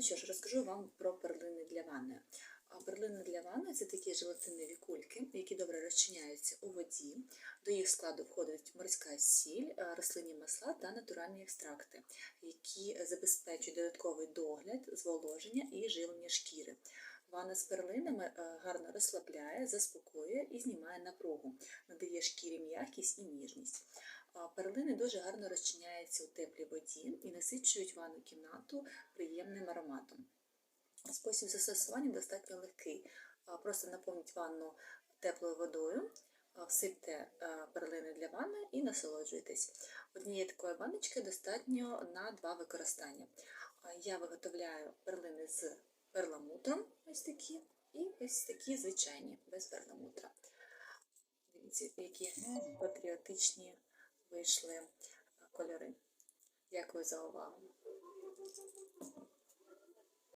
Ну що ж, розкажу вам про перлини для ванни. Перлини для ванни це такі желатинові кульки, які добре розчиняються у воді. До їх складу входить морська сіль, рослинні масла та натуральні екстракти, які забезпечують додатковий догляд, зволоження і живлення шкіри. Ванна з перлинами гарно розслабляє, заспокоює і знімає напругу, надає шкірі м'якість і ніжність. Перлини дуже гарно розчиняються у теплій воді насичують ванну кімнату приємним ароматом. Спосіб застосування достатньо легкий. Просто наповніть ванну теплою водою, всипте перлини для ванни і насолоджуйтесь. Однієї такої баночки достатньо на два використання. Я виготовляю перлини з перламутром, ось такі, і ось такі звичайні, без перламутра. Дивіться, які патріотичні вийшли кольори. 构造吧。